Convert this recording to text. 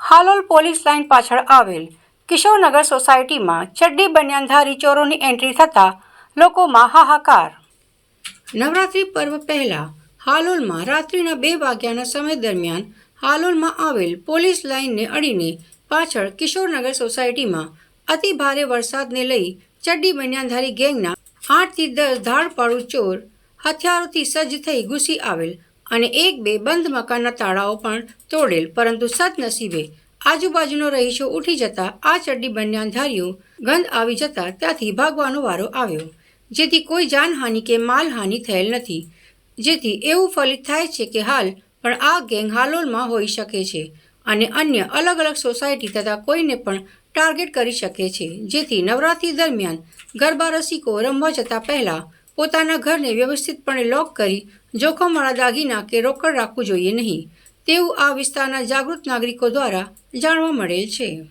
Halol police line પાછળ આવેલ કિશોરનગર સોસાયટીમાં ચડ્ડી બન્યાનધારી ચોરોની એન્ટ્રી થતાં લોકોમાં હાહાકાર. નવરાત્રિ પર્વ પહેલા હાલોલમાં રાત્રિના બે વાગ્યાના સમય દરમિયાન હાલોલમાં આવેલ પોલીસ લાઇનને અડીને પાછળ કિશોરનગર સોસાયટીમાં અતિ ભારે વરસાદને લઈ ચડ્ડી બન્યાનધારી ગેંગના આઠથી દસ ધાડપાડુ ચોર હથિયારોથી સજ્જ થઈ ઘૂસી આવેલ અને એક બે બંધ મકાનના તાળાઓ પણ તોડેલ, પરંતુ સદનસીબે આજુબાજુનો રહીશો ઉઠી જતા આ ચડ્ડી બનિયાનધારીઓ ગંધ આવી જતા ત્યાંથી ભાગવાનો વારો આવ્યો, જેથી કોઈ જાનહાનિ કે માલહાનિ થયેલ નથી. જેથી એવું ફલિત થાય છે કે હાલ પણ આ ગેંગ હાલોલમાં હોઈ શકે છે અને અન્ય અલગ અલગ સોસાયટી તથા કોઈને પણ ટાર્ગેટ કરી શકે છે. જેથી નવરાત્રી દરમિયાન ગરબા રસિકો રમવા જતા પહેલા પોતાના ઘરને વ્યવસ્થિતપણે લોક કરી જોખમવાળા દાગીના કે રોકડ રાખવું જોઈએ નહીં. તેવું આ વિસ્તારના જાગૃત નાગરિકો દ્વારા જાણવા મળેલ છે.